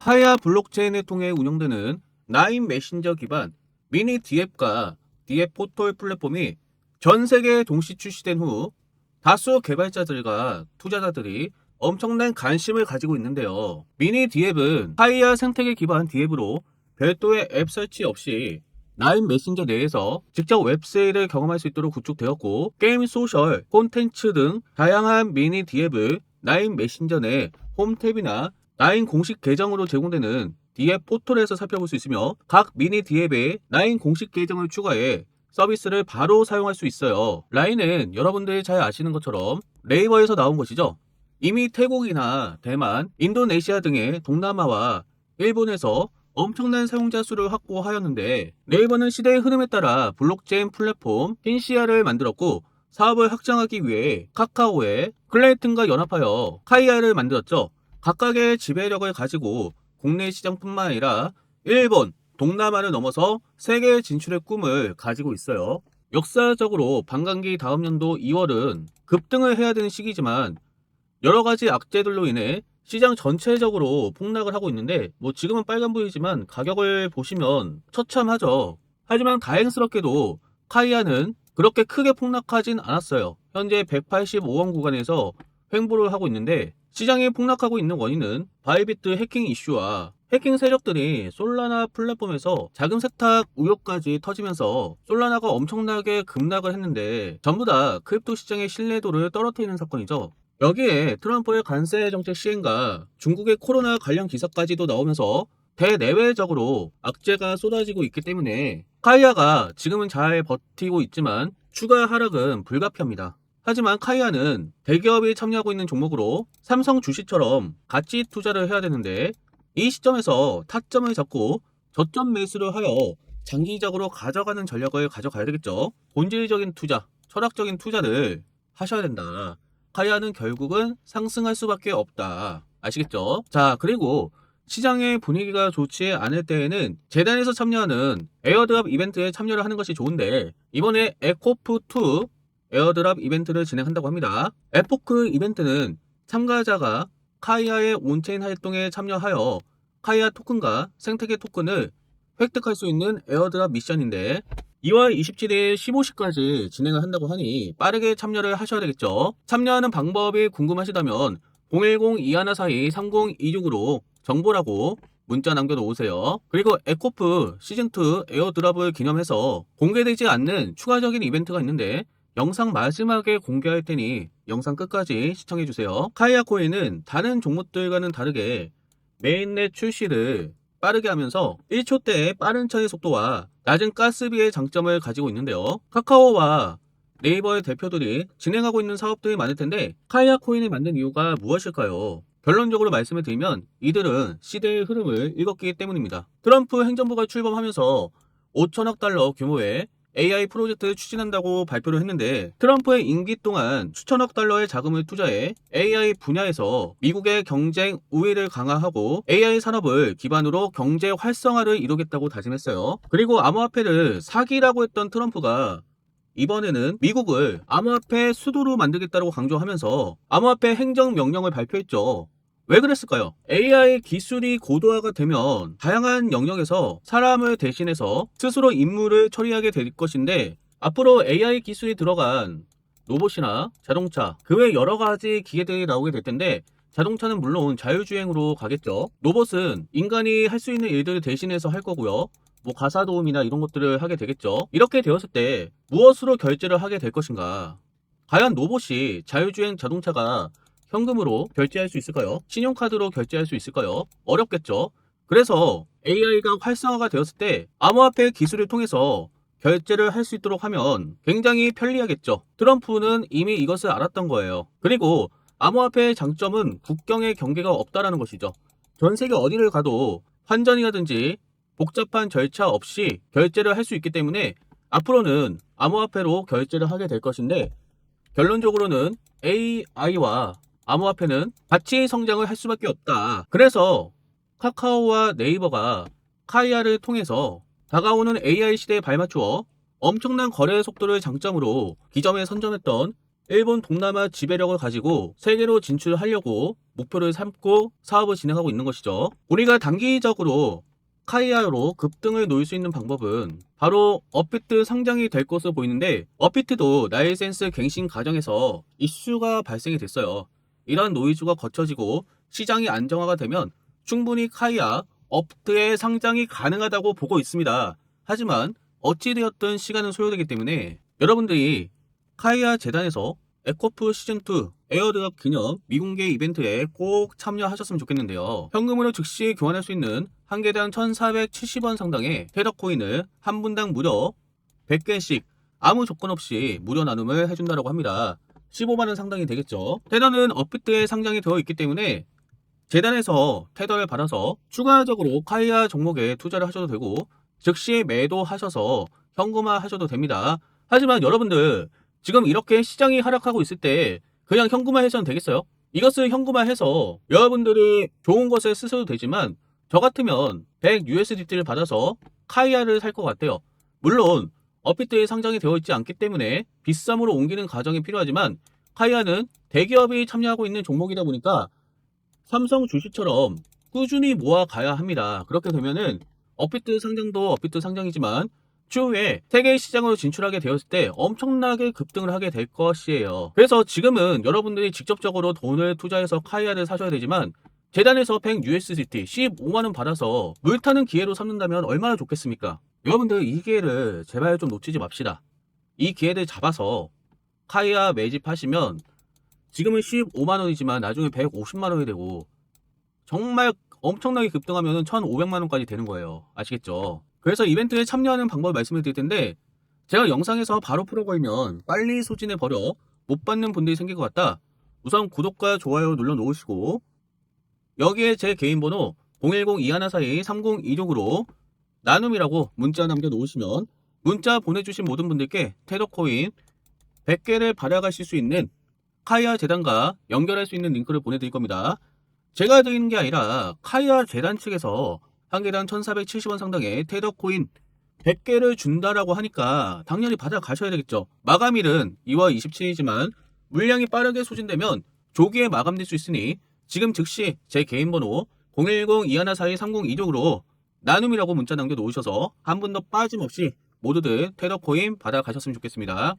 하야 블록체인을 통해 운영되는 나인 메신저 기반 미니 디앱과 디앱 포털 플랫폼이 전 세계에 동시 출시된 후 다수 개발자들과 투자자들이 엄청난 관심을 가지고 있는데요. 미니 디앱은 하이아 생태계 기반 디앱으로 별도의 앱 설치 없이 나인 메신저 내에서 직접 웹세일을 경험할 수 있도록 구축되었고 게임 소셜, 콘텐츠 등 다양한 미니 디앱을 나인 메신저 내 홈탭이나 나인 공식 계정으로 제공되는 디앱 포털에서 살펴볼 수 있으며 각 미니 디앱에 나인 공식 계정을 추가해 서비스를 바로 사용할 수 있어요. 라인은 여러분들이 잘 아시는 것처럼 네이버에서 나온 것이죠. 이미 태국이나 대만, 인도네시아 등의 동남아와 일본에서 엄청난 사용자 수를 확보하였는데 네이버는 시대의 흐름에 따라 블록체인 플랫폼 흰시아를 만들었고 사업을 확장하기 위해 카카오에 클레이튼과 연합하여 카이아를 만들었죠. 각각의 지배력을 가지고 국내 시장뿐만 아니라 일본, 동남아를 넘어서 세계 진출의 꿈을 가지고 있어요. 역사적으로 반감기 다음 연도 2월은 급등을 해야 되는 시기지만 여러 가지 악재들로 인해 시장 전체적으로 폭락을 하고 있는데 뭐 지금은 빨간 보이지만 가격을 보시면 처참하죠. 하지만 다행스럽게도 카이아는 그렇게 크게 폭락하진 않았어요. 현재 185원 구간에서 횡보를 하고 있는데 시장이 폭락하고 있는 원인은 바이비트 해킹 이슈와 해킹 세력들이 솔라나 플랫폼에서 자금 세탁 우혹까지 터지면서 솔라나가 엄청나게 급락을 했는데 전부 다 크립토 시장의 신뢰도를 떨어뜨리는 사건이죠. 여기에 트럼프의 관세 정책 시행과 중국의 코로나 관련 기사까지도 나오면서 대내외적으로 악재가 쏟아지고 있기 때문에 카이아가 지금은 잘 버티고 있지만 추가 하락은 불가피합니다. 하지만 카이아는 대기업이 참여하고 있는 종목으로 삼성 주식처럼 가치 투자를 해야 되는데 이 시점에서 타점을 잡고 저점 매수를 하여 장기적으로 가져가는 전략을 가져가야 되겠죠. 본질적인 투자, 철학적인 투자를 하셔야 된다. 카이아는 결국은 상승할 수밖에 없다. 아시겠죠? 자, 그리고 시장의 분위기가 좋지 않을 때에는 재단에서 참여하는 에어드랍 이벤트에 참여를 하는 것이 좋은데 이번에 에코프2 에어드랍 이벤트를 진행한다고 합니다. 에포크 이벤트는 참가자가 카이아의 온체인 활동에 참여하여 카이아 토큰과 생태계 토큰을 획득할 수 있는 에어드랍 미션인데 2월 27일 15시까지 진행을 한다고 하니 빠르게 참여를 하셔야 되겠죠. 참여하는 방법이 궁금하시다면 010-2142-3026으로 정보라고 문자 남겨놓으세요. 그리고 에코프 시즌2 에어드랍을 기념해서 공개되지 않는 추가적인 이벤트가 있는데 영상 마지막에 공개할 테니 영상 끝까지 시청해주세요. 카이아 코인은 다른 종목들과는 다르게 메인넷 출시를 빠르게 하면서 1초대의 빠른 처리 속도와 낮은 가스비의 장점을 가지고 있는데요. 카카오와 네이버의 대표들이 진행하고 있는 사업들이 많을 텐데 카이아 코인을 만든 이유가 무엇일까요? 결론적으로 말씀을 드리면 이들은 시대의 흐름을 읽었기 때문입니다. 트럼프 행정부가 출범하면서 5천억 달러 규모의 AI 프로젝트를 추진한다고 발표를 했는데 트럼프의 임기 동안 수천억 달러의 자금을 투자해 AI 분야에서 미국의 경쟁 우위를 강화하고 AI 산업을 기반으로 경제 활성화를 이루겠다고 다짐했어요. 그리고 암호화폐를 사기라고 했던 트럼프가 이번에는 미국을 암호화폐 수도로 만들겠다고 강조하면서 암호화폐 행정명령을 발표했죠. 왜 그랬을까요? AI 기술이 고도화가 되면 다양한 영역에서 사람을 대신해서 스스로 임무를 처리하게 될 것인데 앞으로 AI 기술이 들어간 로봇이나 자동차 그 외 여러 가지 기계들이 나오게 될 텐데 자동차는 물론 자율주행으로 가겠죠. 로봇은 인간이 할 수 있는 일들을 대신해서 할 거고요. 뭐 가사 도움이나 이런 것들을 하게 되겠죠. 이렇게 되었을 때 무엇으로 결제를 하게 될 것인가? 과연 로봇이 자율주행 자동차가 현금으로 결제할 수 있을까요? 신용카드로 결제할 수 있을까요? 어렵겠죠. 그래서 AI가 활성화가 되었을 때 암호화폐 기술을 통해서 결제를 할 수 있도록 하면 굉장히 편리하겠죠. 트럼프는 이미 이것을 알았던 거예요. 그리고 암호화폐의 장점은 국경의 경계가 없다라는 것이죠. 전 세계 어디를 가도 환전이라든지 복잡한 절차 없이 결제를 할 수 있기 때문에 앞으로는 암호화폐로 결제를 하게 될 것인데 결론적으로는 AI와 암호화폐는 같이 성장을 할 수밖에 없다. 그래서 카카오와 네이버가 카이아를 통해서 다가오는 AI 시대에 발맞추어 엄청난 거래 속도를 장점으로 기점에 선점했던 일본 동남아 지배력을 가지고 세계로 진출하려고 목표를 삼고 사업을 진행하고 있는 것이죠. 우리가 단기적으로 카이아로 급등을 놓을 수 있는 방법은 바로 업비트 상장이 될 것으로 보이는데 업비트도 나일센스 갱신 과정에서 이슈가 발생이 됐어요. 이런 노이즈가 거쳐지고 시장이 안정화가 되면 충분히 카이아 업트의 상장이 가능하다고 보고 있습니다. 하지만 어찌되었든 시간은 소요되기 때문에 여러분들이 카이아 재단에서 에코프 시즌2 에어드랍 기념 미공개 이벤트에 꼭 참여하셨으면 좋겠는데요. 현금으로 즉시 교환할 수 있는 한 개당 1470원 상당의 테더코인을 한 분당 무려 100개씩 아무 조건 없이 무료 나눔을 해준다고 합니다. 15만원 상당이 되겠죠. 테더는 업비트에 상장이 되어 있기 때문에 재단에서 테더를 받아서 추가적으로 카이아 종목에 투자를 하셔도 되고 즉시 매도하셔서 현금화 하셔도 됩니다. 하지만 여러분들 지금 이렇게 시장이 하락하고 있을 때 그냥 현금화 해서는 되겠어요? 이것을 현금화해서 여러분들이 좋은 것을 쓰셔도 되지만 저 같으면 100 USDT를 받아서 카이아를 살 것 같아요. 물론 업비트에 상장이 되어 있지 않기 때문에 비쌈으로 옮기는 과정이 필요하지만 카이아는 대기업이 참여하고 있는 종목이다 보니까 삼성 주식처럼 꾸준히 모아가야 합니다. 그렇게 되면은 업비트 상장도 업비트 상장이지만 추후에 세계 시장으로 진출하게 되었을 때 엄청나게 급등을 하게 될 것이에요. 그래서 지금은 여러분들이 직접적으로 돈을 투자해서 카이아를 사셔야 되지만 재단에서 100 USDT 15만원 받아서 물 타는 기회로 삼는다면 얼마나 좋겠습니까? 여러분들 이 기회를 제발 좀 놓치지 맙시다. 이 기회를 잡아서 카이아 매집하시면 지금은 15만원이지만 나중에 150만원이 되고 정말 엄청나게 급등하면 1,500만원까지 되는 거예요. 아시겠죠? 그래서 이벤트에 참여하는 방법을 말씀을 드릴 텐데 제가 영상에서 바로 풀어버리면 빨리 소진해 버려 못 받는 분들이 생길 것 같다. 우선 구독과 좋아요 눌러 놓으시고 여기에 제 개인 번호 010-2142-3026으로 나눔이라고 문자 남겨 놓으시면 문자 보내주신 모든 분들께 테더코인 100개를 받아가실 수 있는 카이아 재단과 연결할 수 있는 링크를 보내드릴 겁니다. 제가 드리는 게 아니라 카이아 재단 측에서 한 개당 1470원 상당의 테더코인 100개를 준다라고 하니까 당연히 받아가셔야 되겠죠. 마감일은 2월 27일이지만 물량이 빠르게 소진되면 조기에 마감될 수 있으니 지금 즉시 제 개인 번호 010-2142-3026으로 나눔이라고 문자 남겨 놓으셔서 한 분도 빠짐없이 모두들 테더코인 받아가셨으면 좋겠습니다.